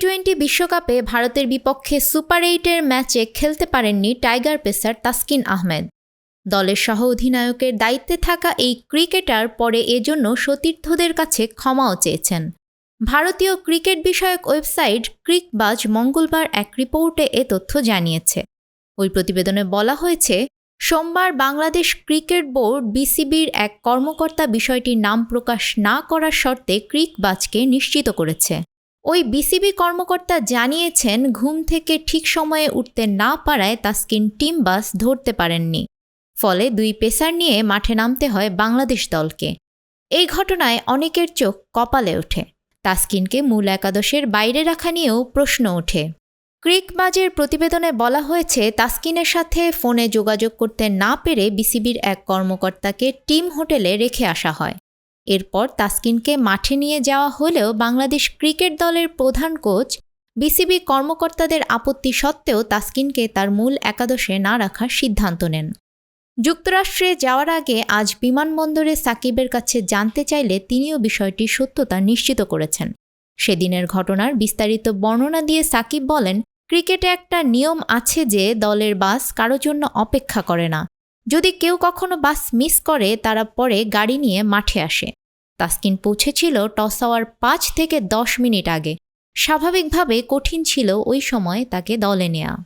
Twenty বিশ্বকাপে ভারতের বিপক্ষে সুপার এইটের ম্যাচে খেলতে পারেননি টাইগার পেসার তাসকিন আহমেদ। দলের সহ অধিনায়কের দায়িত্বে থাকা এই ক্রিকেটার পরে এজন্য সতীর্থদের কাছে ক্ষমাও চেয়েছেন। ভারতীয় ক্রিকেট বিষয়ক ওয়েবসাইট ক্রিকবাজ মঙ্গলবার এক রিপোর্টে এ তথ্য জানিয়েছে। ওই প্রতিবেদনে বলা হয়েছে, সোমবার বাংলাদেশ ক্রিকেট বোর্ড বিসিবির এক কর্মকর্তা বিষয়টির নাম প্রকাশ না করার শর্তে ক্রিকবাজকে নিশ্চিত করেছে। ওই বিসিবি কর্মকর্তা জানিয়েছেন ঘুম থেকে ঠিক সময়ে উঠতে না পারায় তাস্কিন টিম বাস ধরতে পারেননি। ফলে দুই পেসার নিয়ে মাঠে নামতে হয় বাংলাদেশ দলকে। এই ঘটনায় অনেকের চোখ কপালে ওঠে। তাসকিনকে মূল একাদশের বাইরে রাখা নিয়েও প্রশ্ন ওঠে। ক্রিকবাজের প্রতিবেদনে বলা হয়েছে, তাসকিনের সাথে ফোনে যোগাযোগ করতে না পেরে বিসিবির এক কর্মকর্তাকে টিম হোটেলে রেখে আসা হয়। এরপর তাসকিনকে মাঠে নিয়ে যাওয়া হলেও বাংলাদেশ ক্রিকেট দলের প্রধান কোচ, বিসিবি কর্মকর্তাদের আপত্তি সত্ত্বেও তাসকিনকে তার মূল একাদশে না রাখার সিদ্ধান্ত নেন। যুক্তরাষ্ট্রে যাওয়ার আগে আজ বিমানবন্দরে সাকিবের কাছে জানতে চাইলে তিনিও বিষয়টির সত্যতা নিশ্চিত করেছেন। সেদিনের ঘটনার বিস্তারিত বর্ণনা দিয়ে সাকিব বলেন, ক্রিকেটে একটা নিয়ম আছে যে দলের বাস কারও জন্য অপেক্ষা করে না। যদি কেউ কখনো বাস মিস করে, তারা পরে গাড়ি নিয়ে মাঠে আসে। তাসকিন পৌঁছেছিল টস হওয়ার পাঁচ থেকে দশ মিনিট আগে। স্বাভাবিকভাবে কঠিন ছিল ওই সময় তাকে দলে নেয়া।